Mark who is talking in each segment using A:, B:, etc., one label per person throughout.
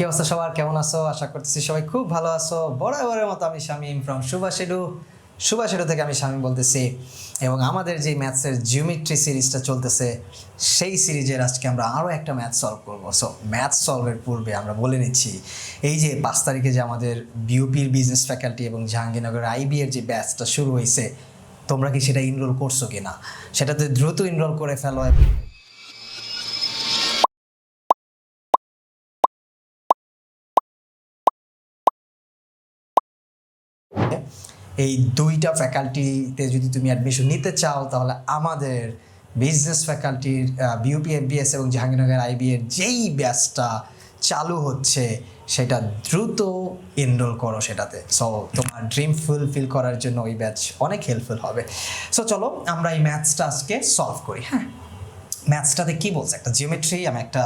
A: কি অবস্থা সবার? কেমন আছো? আশা করতেছি সবাই খুব ভালো আছো। বরাবরের মতো আমি শামীম ফ্রম সুভাষেডু সুভাষেডু থেকে আমি শামীম বলতেছি। এবং আমাদের যে ম্যাথসের জিওমেট্রি সিরিজটা চলতেছে, সেই সিরিজের আজকে আমরা আরও একটা ম্যাথ সলভ করব। সো ম্যাথ সলভের পূর্বে আমরা বলে নিচ্ছি, এই যে পাঁচ তারিখে যে আমাদের বিউপির বিজনেস ফ্যাকাল্টি এবং জাহাঙ্গীরনগর আইবি এর যে ব্যাচটা শুরু হয়েছে, তোমরা কি সেটা ইনরোল করছ কিনা? সেটাতে দ্রুত ইনরোল করে ফেলো। এই দুইটা ফ্যাকাল্টিতে যদি তুমি অ্যাডমিশন নিতে চাও, তাহলে আমাদের বিজনেস ফ্যাকাল্টির বিউপি এফবিএস এবং জাহাঙ্গীরনগর আইবি এর যেই ব্যাচটা চালু হচ্ছে, সেটা দ্রুত এনরোল করো সেটাতে। সো তোমার ড্রিম ফুলফিল করার জন্য ওই ব্যাচ অনেক হেল্পফুল হবে। সো চলো আমরা এই ম্যাথসটা আজকে সলভ করি হ্যাঁ? ম্যাথসটাতে কী বলছে? একটা জিওমেট্রি আমি একটা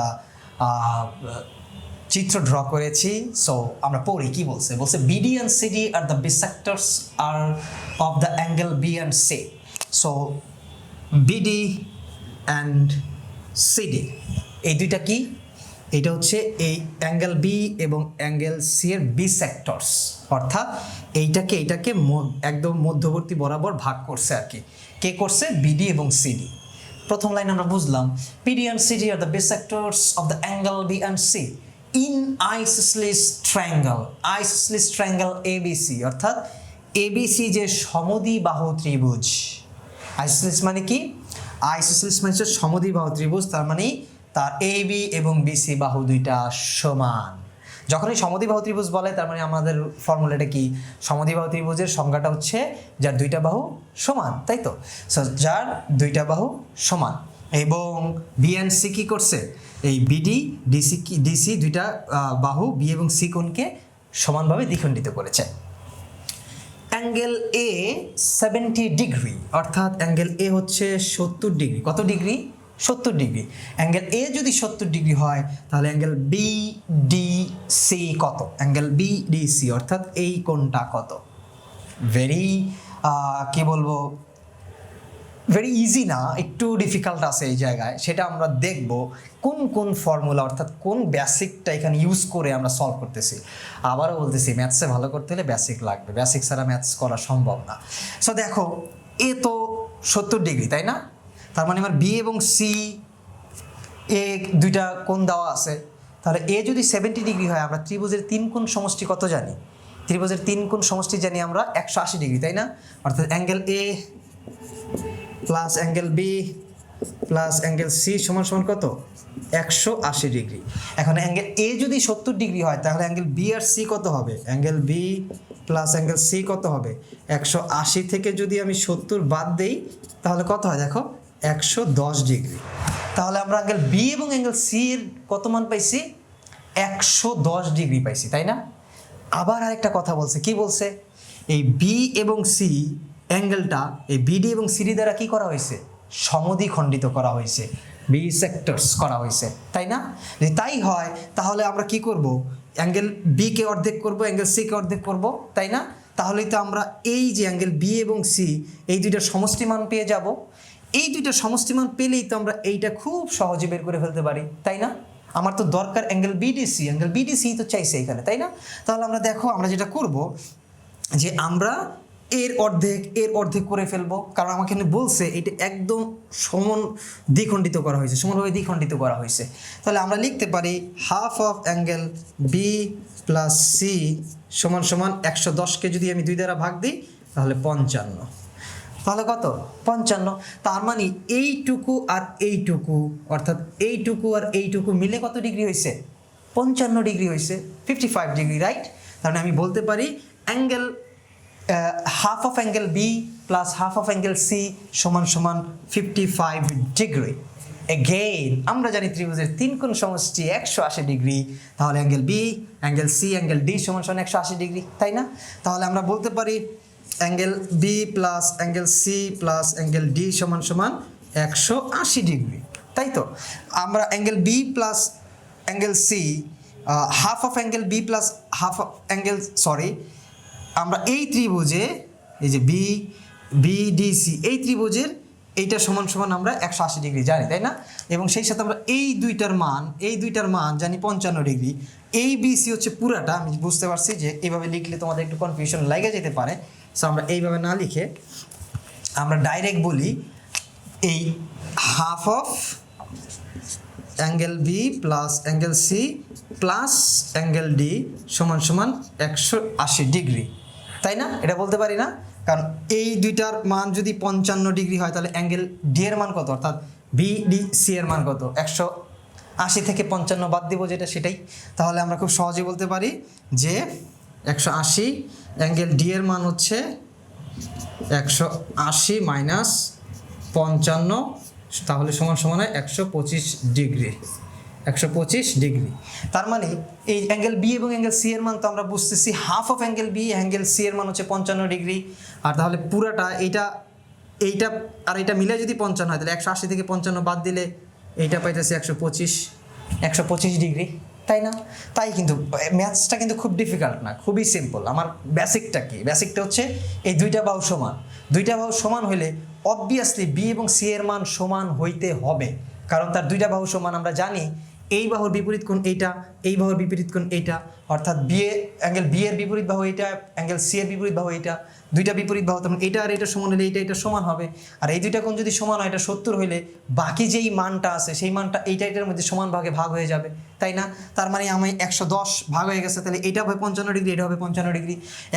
A: চিত্র ড্র করেছি। সো আমরা পড়ি কি বলছে? বলছে BD and CD are the bisectors are of the angle B and C so BD and CD এই দুইটা কি? এটা হচ্ছে এই অ্যাঙ্গেল বি এবং অ্যাঙ্গেল সি এর বি সেক্টরস অর্থাৎ এইটাকে এইটাকে একদম মধ্যবর্তী বরাবর ভাগ করছে আর কি। কে করছে? বিডি এবং সিডি প্রথম লাইন আমরা বুঝলাম BD and CD are the bisectors of the angle B and C in isosceles triangle isosceles triangle ABC অর্থাৎ এবিসি যে সমদ্বিবাহু ত্রিভুজ। আইসিসলিস মানে কি? আইসিসলিস মানে হচ্ছে সমদ্বিবাহু ত্রিভুজ তার মানে তার এ বি এবং বিসি বাহু দুইটা সমান। যখনই সমদ্বিবাহু ত্রিভুজ বলে তার মানে আমাদের ফর্মুলাটা কি? সমদ্বিবাহু ত্রিভুজের সংজ্ঞাটা হচ্ছে যার দুইটা বাহু সমান তাই তো? So, যার দুইটা বাহু সমান। এবং বিএনসি কি করছে? এই বিডি ডিসি ডিসি দুইটা বাহু বি এবং সি কোণকে সমানভাবে দ্বিখণ্ডিত করেছে। অ্যাঙ্গেল এ সেভেন্টি ডিগ্রি, অর্থাৎ অ্যাঙ্গেল এ হচ্ছে সত্তর ডিগ্রি। কত ডিগ্রি? সত্তর ডিগ্রি। অ্যাঙ্গেল এ যদি সত্তর ডিগ্রি হয়, তাহলে অ্যাঙ্গেল বি ডি সি কত? অ্যাঙ্গেল বি ডি সি অর্থাৎ এই কোণটা কত? ভেরি কি বলব? ভেরি ইজি না, একটু ডিফিকাল্ট আছে এই জায়গায়। সেটা আমরা দেখব কোন কোন ফর্মুলা অর্থাৎ কোন বেসিকটা এখানে ইউজ করে আমরা সলভ করতেছি। আবারও বলতেছি ম্যাথসে ভালো করতে হলে বেসিক লাগবে। বেসিক ছাড়া ম্যাথস করা সম্ভব না। সো দেখো এ তো সত্তর ডিগ্রি তাই না? তার মানে আমার বি এবং সি এ দুইটা কোন দেওয়া আছে। তাহলে এ যদি সেভেন্টি ডিগ্রি হয়, আমরা ত্রিভুজের তিন কোণ সমষ্টি কত জানি? ত্রিভুজের তিন কোণ সমষ্টি জানি আমরা একশো আশি ডিগ্রি তাই না? অর্থাৎ angle A plus angle B plus angle C সমান সমান কত? একশো আশি ডিগ্রি। এখন অ্যাঙ্গেল এ যদি সত্তর ডিগ্রি হয়, তাহলে অ্যাঙ্গেল বি আর সি কত হবে? Angle B plus angle C কত হবে? একশো আশি থেকে যদি আমি সত্তর বাদ দেই, তাহলে কত হয়? দেখো, একশো দশ ডিগ্রি। তাহলে আমরা অ্যাঙ্গেল বি এবং অ্যাঙ্গেল সি এর কত মান পাইছি? একশো দশ ডিগ্রি পাইছি, তাই না? আবার আরেকটা কথা বলছে। কি বলছে? এই বি এবং সি অ্যাঙ্গেলটা এই বিডি এবং সিডি দ্বারা কি করা হয়েছে? সমদ্বিখণ্ডিত করা হয়েছে। বি সেক্টরস করা হয়েছে। তাই না? যদি তাই হয়, তাহলে আমরা কি করব? অ্যাঙ্গেল বিকে অর্ধেক করব, অ্যাঙ্গেল সিকে অর্ধেক করব, তাই না? তাহলেই তো আমরা এই যে অ্যাঙ্গেল বি এবং সি এই দুইটা সমষ্টি মান পেয়ে যাব। এই দুইটা সমষ্টি মান পেলেই তো আমরা এইটা খুব সহজে বের করে ফেলতে পারি, তাই না? আমার তো দরকার অ্যাঙ্গেল বিডিসি অ্যাঙ্গেল বিডিসি তো চাইছে এখানে, তাই না? তাহলে আমরা দেখো, আমরা যেটা করব যে আমরা এর অর্ধেক এর অর্ধেক করে ফেলব। কারণ আমাকে বলছে, এটা একদম সমান দ্বিখণ্ডিত করা হয়েছে, সমানভাবে দ্বিখণ্ডিত করা হয়েছে। তাহলে আমরা লিখতে পারি half of angle B plus C সমান সমান একশো দশকে যদি আমি দুই দ্বারা ভাগ দিই, তাহলে পঞ্চান্ন। তাহলে কত? পঞ্চান্ন। তার মানে এইটুকু আর এইটুকু, অর্থাৎ এইটুকু আর এইটুকু মিলে কত ডিগ্রি হয়েছে? পঞ্চান্ন ডিগ্রি হয়েছে ফিফটি ফাইভ ডিগ্রি রাইট তাহলে আমি বলতে পারি angle half of angle B plus half of angle C সমান সমান ফিফটি ফাইভ ডিগ্রি এগেইন আমরা জানি ত্রিভুজের তিন কোণ সমষ্টি একশো আশি ডিগ্রি তাহলে angle B angle C angle D সমান সমান একশো আশি ডিগ্রি তাই না? তাহলে আমরা বলতে পারি angle B plus angle C plus angle D সমান সমান একশো আশি ডিগ্রি তাই তো? আমরা angle B plus angle C half of angle B plus half angle sorry আমরা এই ত্রিভুজে, এই যে বি বি ডি সি এই ত্রিভুজের এইটা সমান সমান আমরা একশো আশি ডিগ্রি জানি, তাই না? এবং সেই সাথে আমরা এই দুইটার মান, এই দুইটার মান জানি পঞ্চান্ন ডিগ্রি। এই বিসি হচ্ছে পুরাটা, আমি বুঝতে পারছি যে এইভাবে লিখলে তোমাদের একটু কনফিউশন লাগে যেতে পারে। সো আমরা এইভাবে না লিখে আমরা ডাইরেক্ট বলি এই half of angle B plus angle C plus angle D সমান সমান একশো আশি ডিগ্রি। তাই না? এটা বলতে পারি না? কারণ এই দুইটার মান যদি পঞ্চান্ন ডিগ্রি হয়, তাহলে অ্যাঙ্গেল ডি এর মান কত? অর্থাৎ বি ডি সি এর মান কত? একশো আশি থেকে পঞ্চান্ন বাদ দিব যেটা সেটাই। তাহলে আমরা খুব সহজে বলতে পারি যে একশো আশি অ্যাঙ্গেল ডি এর মান হচ্ছে একশো আশি মাইনাস পঞ্চান্ন, তাহলে সমান সমান হয় একশো পঁচিশ ডিগ্রি। একশো পঁচিশ ডিগ্রি। তার মানে এই অ্যাঙ্গেল বি এবং অ্যাঙ্গেল সি এর মান তো আমরা বুঝতেছি half of angle B angle C এর মান হচ্ছে পঞ্চান্ন ডিগ্রি। আর তাহলে পুরাটা এইটা এইটা আর এটা মিলে যদি পঞ্চান্ন হয়, তাহলে একশো আশি থেকে পঞ্চান্ন বাদ দিলে এইটা পাইতেছি একশো পঁচিশ একশো পঁচিশ ডিগ্রি, তাই না? তাই কিন্তু ম্যাথসটা কিন্তু খুব ডিফিকাল্ট না, খুবই সিম্পল আমার বেসিকটা কি? বেসিকটা হচ্ছে এই দুইটা বাহু সমান। দুইটা বাহু সমান হলে অবভিয়াসলি বি এবং সি এর মান সমান হইতে হবে। কারণ তার দুইটা বাহু সমান আমরা জানি এই বাহুর বিপরীত কোণ এইটা, এই বাহুর বিপরীত কোণ এইটা, অর্থাৎ বি এ অ্যাঙ্গেল বি এর বিপরীত বাহু এইটা অ্যাঙ্গেল সি এর বিপরীত বাহু এইটা, দুইটা বিপরীত বাহু তখন এটা আর এটা সমান হলে এইটা এটা সমান হবে। আর এই দুইটা কোণ যদি সমান হয়, এটা সত্তর হইলে বাকি যেই মানটা আছে, সেই মানটা এইটা এটার মধ্যে সমান ভাগে ভাগ হয়ে যাবে, তাই না? তার মানে আমি একশো দশ ভাগ হয়ে গেছে, তাহলে এটা হবে পঞ্চান্ন ডিগ্রি, এটা হবে পঞ্চান্ন ডিগ্রি।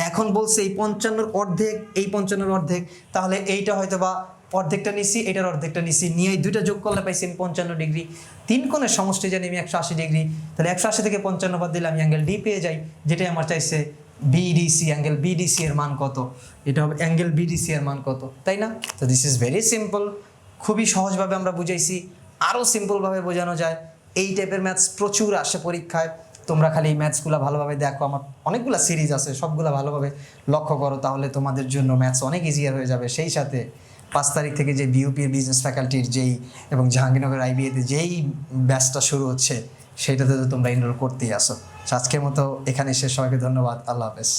A: এখন বলছে এই পঞ্চান্নর অর্ধেক, এই পঞ্চান্নর অর্ধেক, তাহলে এইটা হয়তো বা অর্ধেকটা নিছি, এটার অর্ধেকটা নিছি। নিয়ে এই দুইটা যোগ করলে পাইছি আমি পঞ্চান্ন ডিগ্রি। তিন কোণের সমষ্টি জানি আমি একশো আশি ডিগ্রি। তাহলে একশো আশি থেকে পঞ্চান্ন বাদ দিলে আমি অ্যাঙ্গেল ডি পেয়ে যাই, যেটাই আমার চাইছে বিডিসি অ্যাঙ্গেল বিডিসি এর মান কত? এটা হবে অ্যাঙ্গেল বিডিসি এর মান কত? তাই না? তো দিস ইজ ভেরি সিম্পল খুবই সহজভাবে আমরা বুঝাইছি। আরও সিম্পলভাবে বোঝানো যায়। এই টাইপের ম্যাথস প্রচুর আসে পরীক্ষায়। তোমরা খালি এই ম্যাথসগুলো ভালোভাবে দেখো। আমার অনেকগুলো সিরিজ আছে, সবগুলো ভালোভাবে লক্ষ্য করো, তাহলে তোমাদের জন্য ম্যাথস অনেক ইজিয়ার হয়ে যাবে। সেই সাথে পাঁচ তারিখ থেকে যে বিউপির বিজনেস ফ্যাকাল্টির যেই এবং জাহাঙ্গীরনগর আইবিএতে যেই ব্যাচটা শুরু হচ্ছে, সেটাতে তো তোমরা এনরোল করতেই আসো। আজকের মতো এখানে শেষ। সবাইকে ধন্যবাদ। আল্লাহ হাফেজ।